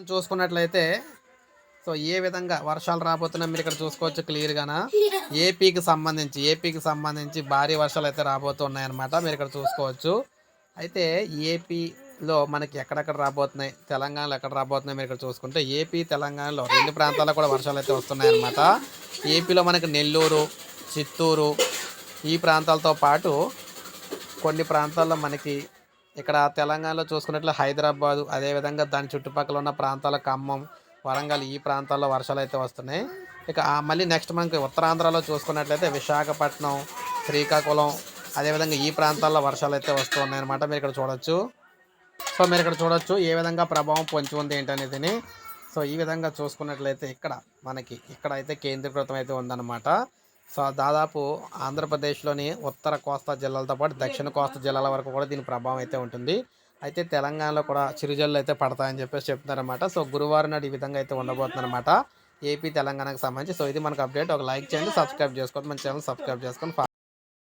మనం చూసుకున్నట్లయితే సో ఏ విధంగా వర్షాలు రాబోతున్నాయి మీరు ఇక్కడ చూసుకోవచ్చు క్లియర్గానా. ఏపీకి సంబంధించి ఏపీకి సంబంధించి భారీ వర్షాలు అయితే రాబోతున్నాయి అనమాట మీరు ఇక్కడ చూసుకోవచ్చు. అయితే ఏపీలో మనకి ఎక్కడెక్కడ రాబోతున్నాయి తెలంగాణలో ఎక్కడ రాబోతున్నాయి మీరు ఇక్కడ చూసుకుంటే ఏపీ తెలంగాణలో రెండు ప్రాంతాల్లో కూడా వర్షాలు అయితే వస్తున్నాయి అనమాట ఏపీలో మనకి నెల్లూరు చిత్తూరు ఈ ప్రాంతాలతో పాటు కొన్ని ప్రాంతాల్లో మనకి ఇక్కడ తెలంగాణలో చూసుకున్నట్లు హైదరాబాదు అదేవిధంగా దాని చుట్టుపక్కల ఉన్న ప్రాంతాల ఖమ్మం వరంగల్ ఈ ప్రాంతాల్లో వర్షాలు అయితే వస్తున్నాయి. ఇక ఆ మళ్ళీ నెక్స్ట్ మనకి ఉత్తరాంధ్రలో చూసుకున్నట్లయితే విశాఖపట్నం శ్రీకాకుళం అదేవిధంగా ఈ ప్రాంతాల్లో వర్షాలు అయితే వస్తున్నాయి అనమాట మీరు ఇక్కడ చూడొచ్చు. సో మీరు ఇక్కడ చూడొచ్చు ఏ విధంగా ప్రభావం పొంచి ఉంది ఏంటనేది సో ఈ విధంగా చూసుకున్నట్లయితే ఇక్కడ మనకి ఇక్కడ అయితే కేంద్రీకృతం అయితే ఉందన్నమాట. దాదాపు ఆంధ్రప్రదేశ్లోని ఉత్తర కోస్తా జిల్లాలతో పాటు దక్షిణ కోస్తా జిల్లాల వరకు కూడా దీని ప్రభావం అయితే ఉంటుంది. అయితే తెలంగాణలో కూడా చిరుజల్లు అయితే పడతాయని చెప్పేసి చెప్తున్నారన్నమాట. సో గురువారం నాడు ఈ విధంగా అయితే ఉండబోతుందన్నమాట. ఏపీ తెలంగాణకు సంబంధించి. సో ఇది మనకు అప్డేట్. ఒక లైక్ చేయండి సబ్స్క్రైబ్ చేసుకోండి మన ఛానల్ సబ్స్క్రైబ్ చేసుకొని